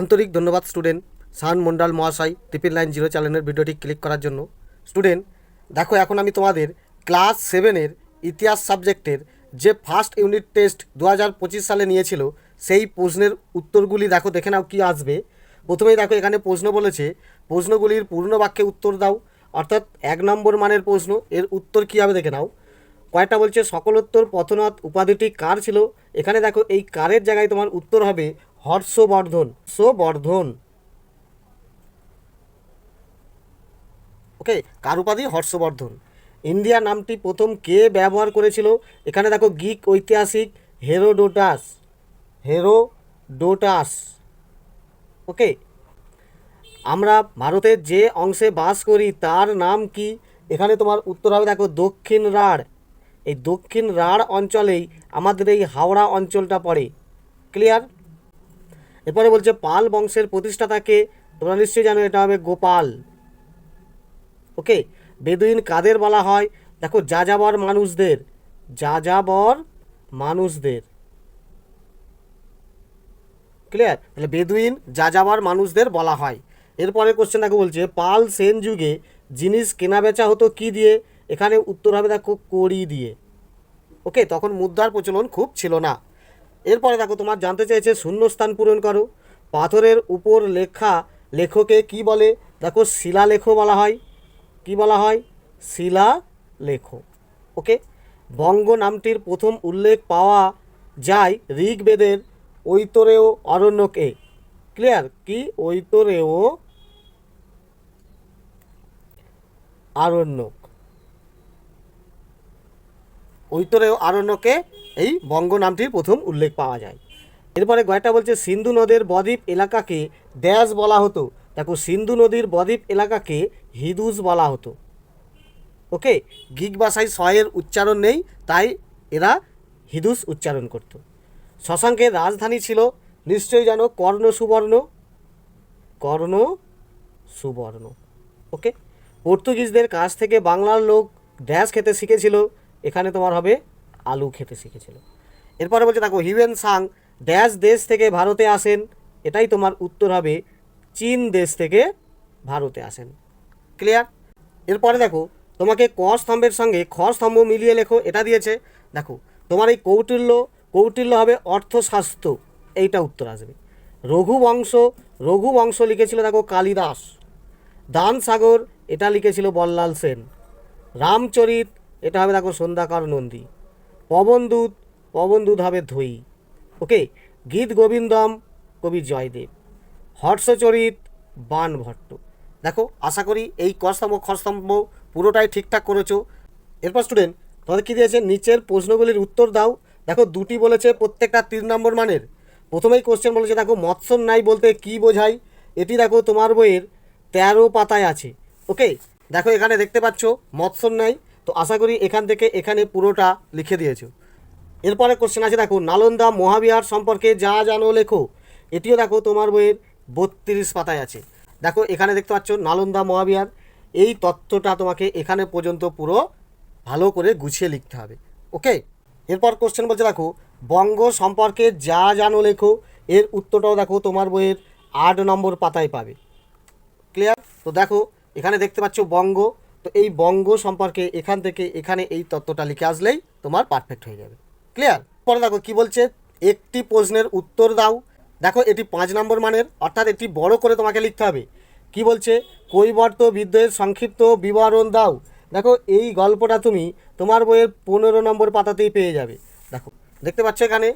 আন্তরিক ধন্যবাদ স্টুডেন্ট। সান মন্ডল মহাশয় ট্রিপল নাইন জিরো চ্যানেলের ভিডিওটি ক্লিক করার জন্য। স্টুডেন্ট, দেখো এখন আমি তোমাদের ক্লাস সেভেনের ইতিহাস সাবজেক্টের যে ফার্স্ট ইউনিট টেস্ট দু হাজার পঁচিশ সালে নিয়েছিল, সেই প্রশ্নের উত্তরগুলি দেখো, দেখে নাও কী আসবে। প্রথমেই দেখো এখানে প্রশ্ন বলেছে, প্রশ্নগুলির পূর্ণ বাক্যে উত্তর দাও, অর্থাৎ এক নম্বর মানের প্রশ্ন, এর উত্তর কী হবে দেখে নাও। কয়টা বলছে, সকলোত্তর পথনাথ উপাধিটি কার ছিল? এখানে দেখো, এই কারের জায়গায় তোমার উত্তর হবে হর্ষবর্ধন হর্ষবর্ধন। ওকে কার উপাধি? হর্ষবর্ধন। ইন্ডিয়া নামটি প্রথম কে ব্যবহার করেছিল? এখানে দেখো গিক ঐতিহাসিক হেরোডোটাস। হেরোডোটাস। ওকে আমরা ভারতের যে অংশে বাস করি, তার নাম কি? এখানে তোমার উত্তর হবে, দেখো, দক্ষিণ রাঢ়। এই দক্ষিণ রাঢ় অঞ্চলেই আমাদের এই হাওড়া অঞ্চলটা পড়ে। ক্লিয়ার এরপরে বলছে, পাল বংশের প্রতিষ্ঠাতাকে তোমরা নিশ্চয়ই জানো, এটা হবে গোপাল। ওকে বেদুইন কাদের বলা হয়? দেখো যা যাযাবর মানুষদের যাযাবর মানুষদের। ক্লিয়ার তাহলে বেদুইন যা যাযাবর মানুষদের বলা হয়। এরপরে কোশ্চেন দেখো বলছে, পাল সেন যুগে জিনিস কেনাবেচা হতো কি দিয়ে? এখানে উত্তর হবে দেখো, কড়ি দিয়ে। ওকে তখন মুদ্রার প্রচলন খুব ছিল না। এরপরে দেখো, তোমার জানতে চাইছে শূন্যস্থান পূরণ করো। পাথরের উপর লেখা, লেখকে কি বলে? দেখো, শিলালেখ বলা হয়। কি বলা হয়? শিলালেখ। ওকে? বঙ্গ নামটির প্রথম উল্লেখ পাওয়া যায় ঋগ্বেদের ঐতরেয় অরণ্যকে। ক্লিয়ার? কি? ঐতরেয় আরণ্যক ঐতরেয় আরণ্যকে এই বঙ্গ নামটির প্রথম উল্লেখ পাওয়া যায়। এরপরে গয়টা বলছে, সিন্ধু নদের বদ্বীপ এলাকাকে ড্যাশ বলা হতো। দেখো, সিন্ধু নদীর বদ্বীপ এলাকাকে হিদুস বলা হতো। ওকে, গিগ ভাষায় শয়ের উচ্চারণ নেই, তাই এরা হিদুস উচ্চারণ করত। শশাঙ্কের রাজধানী ছিল, নিশ্চয়ই জানো কর্ণ সুবর্ণ কর্ণ সুবর্ণ ওকে, পর্তুগিজদের কাছ থেকে বাংলার লোক ড্যাশ খেতে শিখেছিল। এখানে তোমার হবে আলু খেতে শিখেছিল। এরপরে বলছে, দেখো, হিউয়েন সাং ড্যাশ দেশ থেকে ভারতে আসেন। এটাই তোমার উত্তর হবে, চীন দেশ থেকে ভারতে আসেন। ক্লিয়ার এরপরে দেখো, তোমাকে ক স্তম্ভের সঙ্গে খ স্তম্ভ মিলিয়ে লেখো, এটা দিয়েছে, দেখো, তোমার এই কৌটিল্য কৌটিল্য হবে অর্থশাস্ত্র। এইটা উত্তর আসবে। রঘুবংশ রঘুবংশ লিখেছিল, দেখো, কালিদাস। দান সাগর এটা লিখেছিল বল্লাল সেন। রামচরিত, এটা হবে, দেখো, সন্ধ্যাকর নন্দী। পবনদূত পবনদূত হবে ধৈ ওকে, গীত গোবিন্দম, কবি জয়দেব। হর্ষচরিত বান ভট্ট দেখো, আশা করি এই কস্তম্ভ, খস্তম্ভ পুরোটাই ঠিকঠাক করেছ। এরপর স্টুডেন্ট তোমাদের কী দিয়েছে? নিচের প্রশ্নগুলির উত্তর দাও। দেখো, দুটি বলেছে, প্রত্যেকটা তিন নম্বর মানের। প্রথমেই কোশ্চেন বলেছে, দেখো, মৎস্য নাই বলতে কি বোঝায় এটি দেখো, তোমার বইয়ের তেরো পাতায় আছে। ওকে, দেখো, এখানে দেখতে পাচ্ছ, মৎস্য নাই। তো আশা করি এখান থেকে এখানে পুরোটা লিখে দিয়েছ। এরপরে কোশ্চেন আছে, দেখো, নালন্দা মহাবিহার সম্পর্কে যা জানো লেখো। এটিও দেখো, তোমার বইয়ের বত্রিশ পাতায় আছে। দেখো, এখানে দেখতে পাচ্ছ নালন্দা মহাবিহার। এই তথ্যটা তোমাকে এখানে পর্যন্ত পুরো ভালো করে গুছিয়ে লিখতে হবে। ওকে? এরপর কোশ্চেন বলছে, দেখো, বঙ্গ সম্পর্কে যা জানো লেখো। এর উত্তরটাও দেখো, তোমার বইয়ের আট নম্বর পাতায় পাবে। ক্লিয়ার তো দেখো, এখানে দেখতে পাচ্ছ বঙ্গ। তো এই বঙ্গ সম্পর্কে এখান থেকে এখানে এই তত্ত্বটা লিখে আসলেই তোমার পারফেক্ট হয়ে যাবে। ক্লিয়ার পরে দেখো কি বলছে? একটি প্রশ্নের উত্তর দাও। দেখো এটি পাঁচ নম্বর মানের, অর্থাৎ এটি বড় করে তোমাকে লিখতে হবে। কি বলছে? কৈবর্ত বিদ্রোহের সংক্ষিপ্ত বিবরণ দাও। দেখো এই গল্পটা তুমি তোমার বইয়ের পনেরো নম্বর পাতাতেই পেয়ে যাবে। দেখো, দেখতে পাচ্ছ এখানে?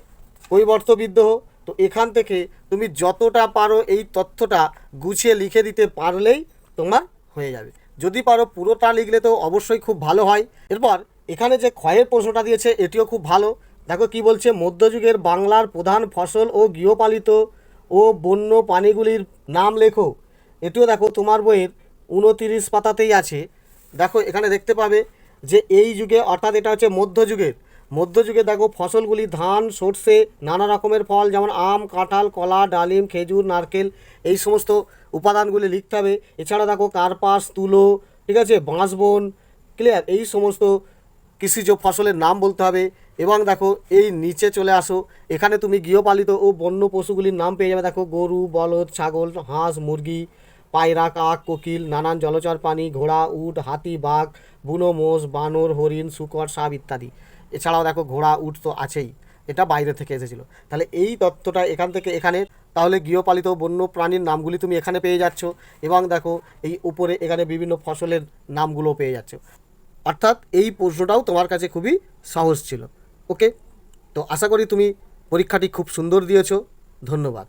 কৈবর্ত বিদ্রোহ, তো এখান থেকে তুমি যতটা পারো এই তথ্যটা গুছিয়ে লিখে দিতে পারলেই তোমার হয়ে যাবে। যদি পারো পুরোটা লিখলে তো অবশ্যই খুব ভালো হয়। এরপর এখানে যে ক্ষয়ের প্রশ্নটা দিয়েছে, এটিও খুব ভালো। দেখো কি বলছে, মধ্যযুগের বাংলার প্রধান ফসল ও গৃহপালিত ও বন্য প্রাণীগুলির নাম লেখো। এটিও দেখো, তোমার বইয়ের উনতিরিশ পাতাতেই আছে। দেখো, এখানে দেখতে পাবে যে এই যুগে, অর্থাৎ এটা হচ্ছে মধ্যযুগের মধ্যযুগে দেখো ফসলগুলি ধান, সর্ষে, নানা রকমের ফল, যেমন আম, কাঁঠাল, কলা, ডালিম, খেজুর, নারকেল, এই সমস্ত উপাদানগুলি লিখতে হবে। এছাড়া দেখো কার্পাস, তুলো, ঠিক আছে, বাঁশবন ক্লিয়ার এই সমস্ত কৃষিজ ফসলের নাম বলতে হবে। এবং দেখো এই নিচে চলে আসো। এখানে তুমি গৃহপালিত ও বন্য পশুগুলির নাম পেয়ে যাবে। দেখো গরু, বলদ, ছাগল, হাঁস, মুরগি, পায়রা, কাক, কোকিল, নানান জলচর প্রাণী, ঘোড়া, উট, হাতি, বাঘ, বুনো মোষ, বানর, হরিণ, শুকর, সাপ ইত্যাদি। এছাড়াও দেখো ঘোড়া, উট তো আছেই। এটা বাইরে থেকে এসেছিল। তাহলে এই তথ্যটা এখান থেকে এখানে, তাহলে গৃহপালিত বন্য প্রাণীর নামগুলি তুমি এখানে পেয়ে যাচ্ছ এবং দেখো এই উপরে এখানে বিভিন্ন ফসলের নামগুলো পেয়ে যাচ্ছ। অর্থাৎ এই প্রশ্নটাও তোমার কাছে খুবই সহজ ছিল। ওকে? তো আশা করি তুমি পরীক্ষাটি খুব সুন্দর দিয়েছ। ধন্যবাদ।